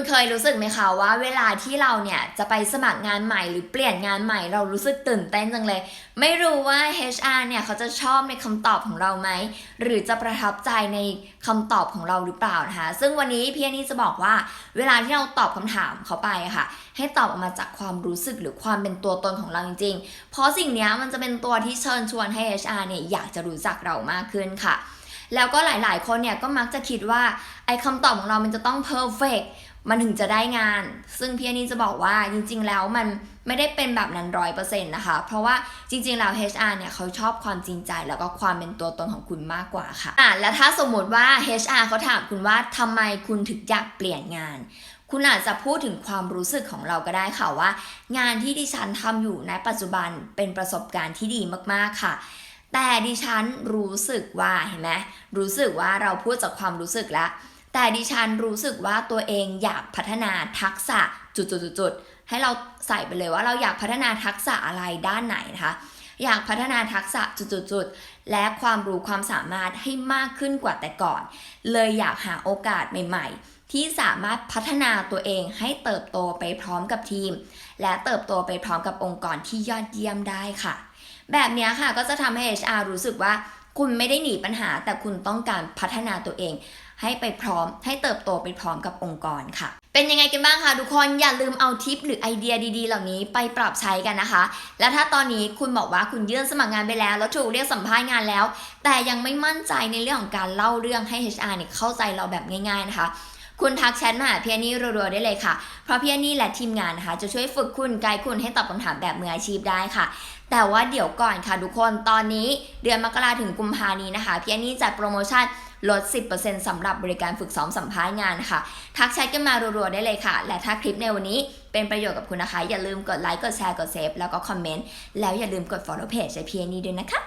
คุณเคยรู้สึกไหมคะว่าเวลาที่เราเนี่ยจะไปสมัครงานใหม่หรือเปลี่ยนงานใหม่เรารู้สึกตื่นเต้นจังเลย ไม่รู้ว่า HR เนี่ยเขาจะชอบในคำตอบของเราไหมหรือจะประทับใจในคำตอบของเราหรือเปล่านะคะซึ่งวันนี้พี่อันนี่จะบอกว่า เวลาที่เราตอบคำถามเขาไปค่ะ ให้ตอบออกมาจากความรู้สึกหรือความเป็นตัวตนของเราจริงๆ เพราะสิ่งนี้มันจะเป็นตัวที่เชิญชวนให้ HR เนี่ยอยากจะรู้จักเรามากขึ้นค่ะ แล้วก็หลายๆ คนเนี่ยก็มักจะคิดว่าไอ้คำตอบของเรามันจะต้อง perfect มันถึงจะได้งาน ซึ่งพี่อันนี่จะบอกว่าจริง ๆ แล้วมันไม่ได้เป็นแบบนั้นร้อยเปอร์เซ็นต์นะคะ เพราะว่าจริง ๆ แล้ว HR เนี่ยเขาชอบความจริงใจ แล้วก็ความเป็นตัวตนของคุณมากกว่าค่ะอะ แล้วถ้าสมมติว่า HR เขาถามคุณว่าทำไมคุณถึงอยากเปลี่ยนงาน คุณอาจจะพูดถึงความรู้สึกของเราก็ได้ค่ะว่า งานที่ดิฉันทำอยู่ในปัจจุบันเป็นประสบการณ์ที่ดีมากๆค่ะ แต่ดิฉันรู้สึกว่าเห็นไหมรู้สึกว่าเราพูดจากความรู้สึกแล้ว แต่ดิฉันรู้สึกว่าตัวเองอยากพัฒนาทักษะจุดๆๆให้เราใส่ไปเลยว่าเราอยากพัฒนาทักษะอะไรด้านไหนนะคะอยากพัฒนาทักษะจุดๆและความรู้ความสามารถให้มากขึ้นกว่าแต่ก่อน เลยอยากหาโอกาสใหม่ ๆ ที่สามารถพัฒนาตัวเองให้เติบโตไปพร้อมกับทีม และเติบโตไปพร้อมกับองค์กรที่ยอดเยี่ยมได้ค่ะ แบบนี้ค่ะก็จะทำให้ HR รู้สึกว่าคุณไม่ได้หนีปัญหา แต่คุณต้องการพัฒนาตัวเอง ให้ไปพร้อมให้เติบโตไปพร้อมกับองค์กรค่ะ เป็นยังไงกันบ้างคะทุกคนอย่าลืมเอาทิปหรือไอเดียดีๆ เหล่านี้ไปปรับใช้กันนะคะ และถ้าตอนนี้คุณบอกว่าคุณยื่นสมัครงานไปแล้ว แล้วถูกเรียกสัมภาษณ์งานแล้ว แต่ยังไม่มั่นใจในเรื่องของการเล่าเรื่องให้ HR เนี่ยเข้าใจเราแบบง่าย ๆนะคะ คุณทักแชทมาหาพี่อันนี่รัวๆได้เลยค่ะ เพราะพี่อันนี่และทีมงานนะคะจะช่วยฝึกคุณไกด์คุณให้ตอบคำถามแบบมืออาชีพได้ค่ะ แต่ว่าเดี๋ยวก่อนค่ะทุกคนตอนนี้เดือนมกราถึงกุมภานี้นะคะพี่อันนี่จัดโปรโมชั่นลด 10%สำหรับบริการฝึกซ้อมสัมภาษณ์งานค่ะ ทักแชทกันมารัวๆได้เลยค่ะ และถ้าคลิปในวันนี้เป็นประโยชน์กับคุณนะคะ อย่าลืมกดไลค์ กดแชร์ กดเซฟ แล้วก็คอมเมนต์ แล้วอย่าลืมกด follow page ให้พี่นี่ด้วยนะคะ